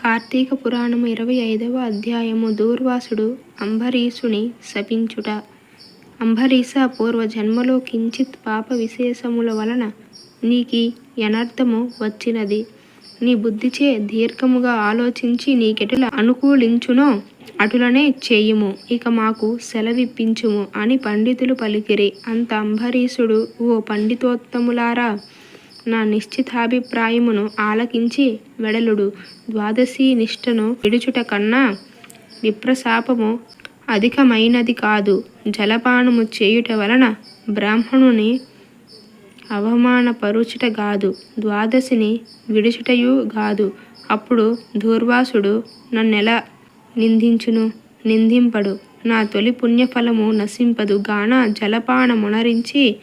కార్తీక పురాణము ఇరవై ఐదవ అధ్యాయము దూర్వాసుడు అంబరీషుని శపించుట. అంబరీష పూర్వ జన్మలో కించిత్ పాప విశేషముల వలన నీకి అనర్థము వచ్చినది. నీ బుద్ధిచే దీర్ఘముగా ఆలోచించి నీకెటుల అనుకూలించునో అటులనే చేయుము. ఇక మాకు సెలవిప్పించుము అని పండితులు పలికిరి. అంత అంబరీషుడు ఓ పండితోత్తములారా నా నిశ్చితాభిప్రాయమును ఆలకించి వెడలుడు. ద్వాదశీ నిష్టను విడుచుట కన్నా విప్రశాపము అధికమైనది కాదు. జలపానము చేయుట వలన బ్రాహ్మణుని అవమానపరుచుట కాదు ద్వాదశిని విడుచుటయు కాదు అప్పుడు దూర్వాసుడు నన్నెలా నిందించును? నిందింపడు. నా తొలి పుణ్యఫలము నశింపదు. గాన జలపానమునరించి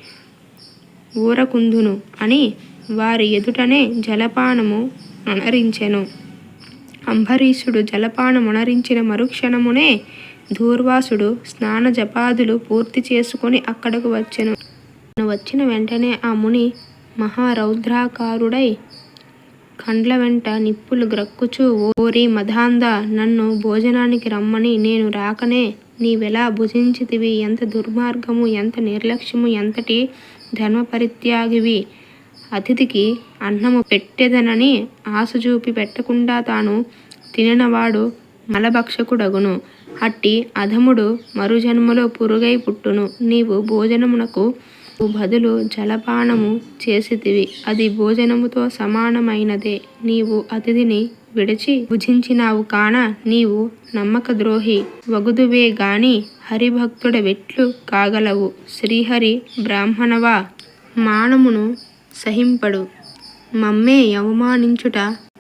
ఊరకుందును అని వారి ఎదుటనే జలపానము అనరించెను అంబరీషుడు జలపానమునరించిన మరుక్షణమునే దూర్వాసుడు స్నాన జపాదులు పూర్తి చేసుకొని అక్కడకు వచ్చెను. వచ్చిన వెంటనే ఆ ముని మహారౌద్రాకారుడై కండ్ల వెంట నిప్పులు గ్రక్కుచూ ఓరి మధాంద నన్ను భోజనానికి రమ్మని నేను రాకనే నీవెలా భుజించితివి? ఎంత దుర్మార్గము ఎంత నిర్లక్ష్యము ఎంతటి ధర్మపరిత్యాగివి? అతిథికి అన్నము పెట్టెదనని ఆశ చూపి పెట్టకుండా తాను తిననవాడు మలభక్షకుడగును. అట్టి అధముడు మరుజన్మలో పురుగై పుట్టును. నీవు భోజనమునకు బదులు జలపానము చేసితివి. అది భోజనముతో సమానమైనదే. నీవు అతిథిని విడిచి భుజించినావు కాన నీవు నమ్మక ద్రోహి వగుదువే గాని హరిభక్తుడ వెట్లు కాగలవు. శ్రీహరి బ్రాహ్మణవా మానమును సహింపడు. మమ్మే అవమానించుట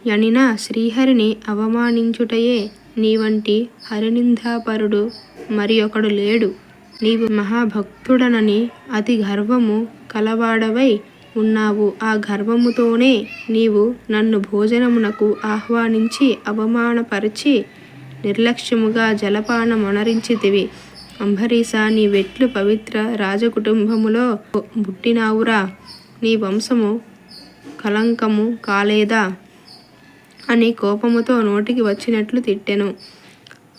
యనిన శ్రీహరిని అవమానించుటయే నీవంటి హరినిందాపరుడు. మరి ఒకడు లేడు. నీవు మహాభక్తుడనని అతి గర్వము కలవాడవై ఉన్నావు. ఆ గర్వముతోనే నీవు నన్ను భోజనమునకు ఆహ్వానించి అవమానపరిచి నిర్లక్ష్యముగా జలపానమొనరించితివి అంబరీష నీ వెట్లు పవిత్ర రాజకుటుంబములో పుట్టినావురా నీ వంశము కలంకము కాలేదా? అని కోపముతో నోటికి వచ్చినట్లు తిట్టెను.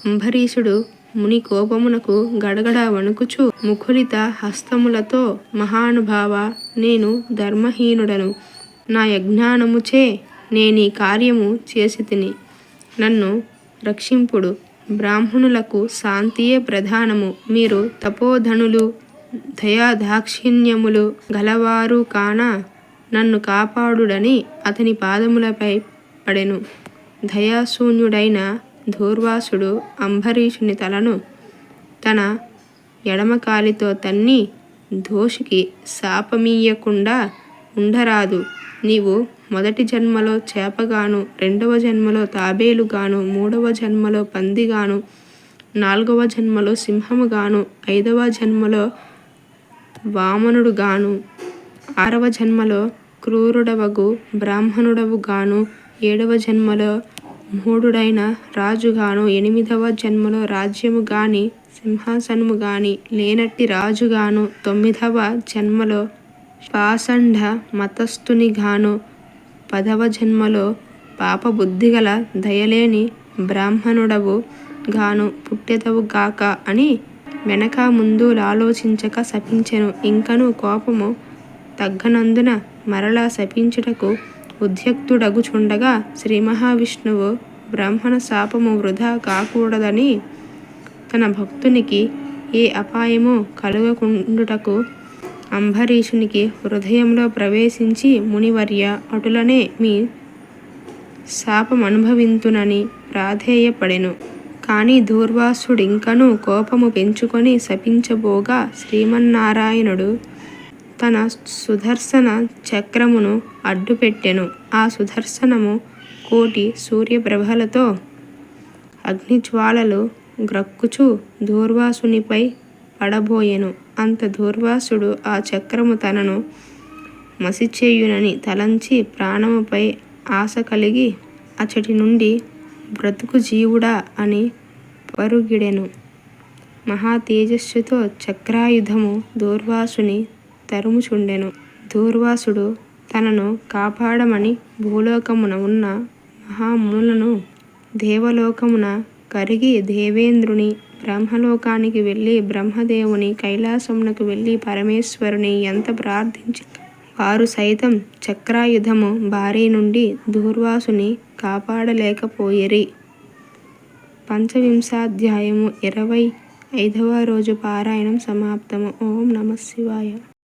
అంబరీషుడు ముని కోపమునకు గడగడ వణుకుచు ముఖులిత హస్తములతో మహానుభావ నేను ధర్మహీనుడను. నా యజ్ఞానముచే నేనీ కార్యము చేసి తిని నన్ను రక్షింపుడు. బ్రాహ్మణులకు శాంతియే ప్రధానము. మీరు తపోధనులు దయాదాక్షిణ్యములు గలవారు కాన నన్ను కాపాడుడని అతని పాదములపై పడెను. దయాశూన్యుడైన దూర్వాసుడు అంబరీషుని తలను తన ఎడమకాలితో తన్ని దోషికి శాపమీయకుండా ఉండరాదు. నీవు మొదటి జన్మలో చేపగాను రెండవ జన్మలో తాబేలుగాను మూడవ జన్మలో పందిగాను నాలుగవ జన్మలో సింహముగాను ఐదవ జన్మలో వామనుడుగాను ఆరవ జన్మలో క్రూరుడవగు బ్రాహ్మణుడవు గాను ఏడవ జన్మలో మూఢుడైన రాజుగాను ఎనిమిదవ జన్మలో రాజ్యము గాని సింహాసనము గాని లేనట్టి రాజుగాను తొమ్మిదవ జన్మలో పాషండ మతస్థునిగాను పదవ జన్మలో పాపబుద్ధిగల దయలేని బ్రాహ్మణుడవు గాను పుట్టెదవు గాక అని వెనక ముందు ఆలోచించక శపించెను. ఇంకను కోపము తగ్గనందున మరలా శపించుటకు ఉద్యక్తుడగుచుండగా శ్రీ మహావిష్ణువు బ్రాహ్మణ శాపము వృధా కాకూడదని తన భక్తునికి ఏ అపాయము కలుగకుండుటకు అంబరీషునికి హృదయంలో ప్రవేశించి మునివర్య అటులనే మీ శాపం అనుభవింతునని ప్రాధేయపడెను. కానీ దూర్వాసుడింకను కోపము పెంచుకొని శపించబోగా శ్రీమన్నారాయణుడు తన సుదర్శన చక్రమును అడ్డుపెట్టెను. ఆ సుదర్శనము కోటి సూర్యప్రభలతో అగ్నిజ్వాలలు గ్రక్కుచు దూర్వాసునిపై పడబోయెను. అంత దూర్వాసుడు ఆ చక్రము తనను మసిచేయునని తలంచి ప్రాణముపై ఆశ కలిగి అచటి నుండి బ్రతుకు జీవుడా అని పరుగిడెను. మహా తేజస్సుతో చక్రాయుధము దూర్వాసుని తరుముచుండెను. దూర్వాసుడు తనను కాపాడమని భూలోకమున ఉన్న మహామునులను దేవలోకమున కరిగి దేవేంద్రుని బ్రహ్మలోకానికి వెళ్ళి బ్రహ్మదేవుని కైలాసమునకు వెళ్ళి పరమేశ్వరుని ఎంత ప్రార్థించి వారు సైతం చక్రాయుధము భారీ నుండి దూర్వాసుని కాపాడలేకపోయిరి. పంచవింశాధ్యాయము ఇరవై ఐదవ రోజు పారాయణం సమాప్తము. ఓం నమ శివాయ.